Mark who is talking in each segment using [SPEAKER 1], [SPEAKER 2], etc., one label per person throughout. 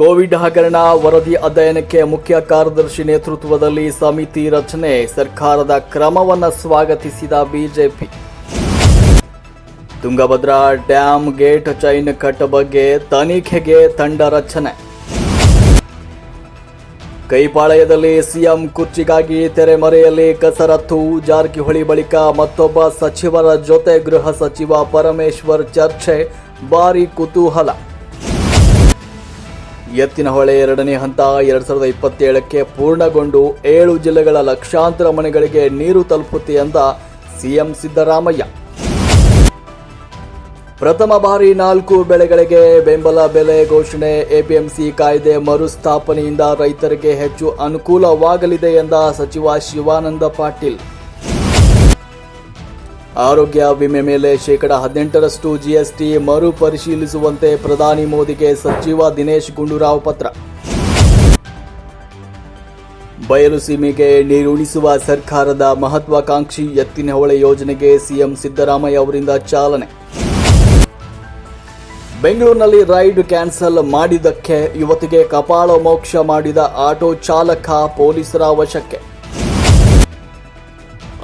[SPEAKER 1] Covid ಹಗರಣ ವರದಿ ಅಧ್ಯಯನಕ್ಕೆ ಮುಖ್ಯ ಕಾರ್ಯದರ್ಶಿ ನೇತೃತ್ವದಲ್ಲಿ ಸಮಿತಿ ರಚನೆ, ಸರ್ಕಾರದ ಕ್ರಮವನ್ನು ಸ್ವಾಗತಿಸಿದ BJP. Tungabhadra dam gate chain cut ಬಗ್ಗೆ ತನಿಖೆಗೆ ತಂಡ ರಚನೆ. ಕೈಪಾಳಯದಲ್ಲಿ ಸಿಎಂ ಕುರ್ಚಿಗಾಗಿ ತೆರೆಮರೆಯಲ್ಲಿ ಕಸರತ್ತು, ಜಾರಕಿಹೊಳಿ ಬಳಿಕ ಮತ್ತೊಬ್ಬ ಸಚಿವರ ಜೊತೆ ಗೃಹ ಸಚಿವ ಪರಮೇಶ್ವರ್ ಚರ್ಚೆ, ಭಾರಿ ಕುತೂಹಲ. ಎತ್ತಿನಹೊಳೆ ಎರಡನೇ ಹಂತ ಎರಡ್ ಸಾವಿರದ ಇಪ್ಪತ್ತೇಳಕ್ಕೆ ಪೂರ್ಣಗೊಂಡು ಏಳು ಜಿಲ್ಲೆಗಳ ಲಕ್ಷಾಂತರ ಮನೆಗಳಿಗೆ ನೀರು ತಲುಪುತ್ತೆ ಅಂತ ಸಿಎಂ ಸಿದ್ದರಾಮಯ್ಯ. ಪ್ರಥಮ ಬಾರಿ ನಾಲ್ಕು ಬೆಳೆಗಳಿಗೆ ಬೆಂಬಲ ಬೆಲೆ ಘೋಷಣೆ, ಎಪಿಎಂಸಿ ಕಾಯ್ದೆ ಮರುಸ್ಥಾಪನೆಯಿಂದ ರೈತರಿಗೆ ಹೆಚ್ಚು ಅನುಕೂಲವಾಗಲಿದೆ ಎಂದ ಸಚಿವ ಶಿವಾನಂದ ಪಾಟೀಲ್. ಆರೋಗ್ಯ ವಿಮೆ ಮೇಲೆ ಶೇಕಡ ಹದಿನೆಂಟರಷ್ಟು ಜಿಎಸ್ಟಿ ಮರು ಪರಿಶೀಲಿಸುವಂತೆ ಪ್ರಧಾನಿ ಮೋದಿಗೆ ಸಚಿವ ದಿನೇಶ್ ಗುಂಡೂರಾವ್ ಪತ್ರ. ಬಯಲು ಸೀಮೆಗೆ ನೀರುಣಿಸುವ ಸರ್ಕಾರದ ಮಹತ್ವಾಕಾಂಕ್ಷಿ ಎತ್ತಿನಹೊಳೆ ಯೋಜನೆಗೆ ಸಿಎಂ ಸಿದ್ದರಾಮಯ್ಯ ಅವರಿಂದ ಚಾಲನೆ. ಬೆಂಗಳೂರಿನಲ್ಲಿ ರೈಡ್ ಕ್ಯಾನ್ಸಲ್ ಮಾಡಿದ್ದಕ್ಕೆ ಯುವತಿಗೆ ಕಪಾಳ ಮೋಕ್ಷ ಮಾಡಿದ ಆಟೋ ಚಾಲಕ ಪೊಲೀಸರ ವಶಕ್ಕೆ.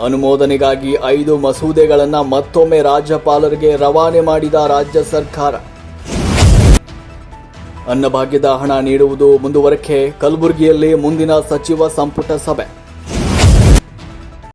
[SPEAKER 1] ಅನುಮೋದನೆಗಾಗಿ ಐದು ಮಸೂದೆಗಳನ್ನು ಮತ್ತೊಮ್ಮೆ ರಾಜ್ಯಪಾಲರಿಗೆ ರವಾನೆ ಮಾಡಿದ ರಾಜ್ಯ ಸರ್ಕಾರ. ಅನ್ನಭಾಗ್ಯದ ಹಣ ನೀಡುವುದು ಮುಂದುವರಿಕೆ, ಕಲಬುರಗಿಯಲ್ಲಿ ಮುಂದಿನ ಸಚಿವ ಸಂಪುಟ ಸಭೆ.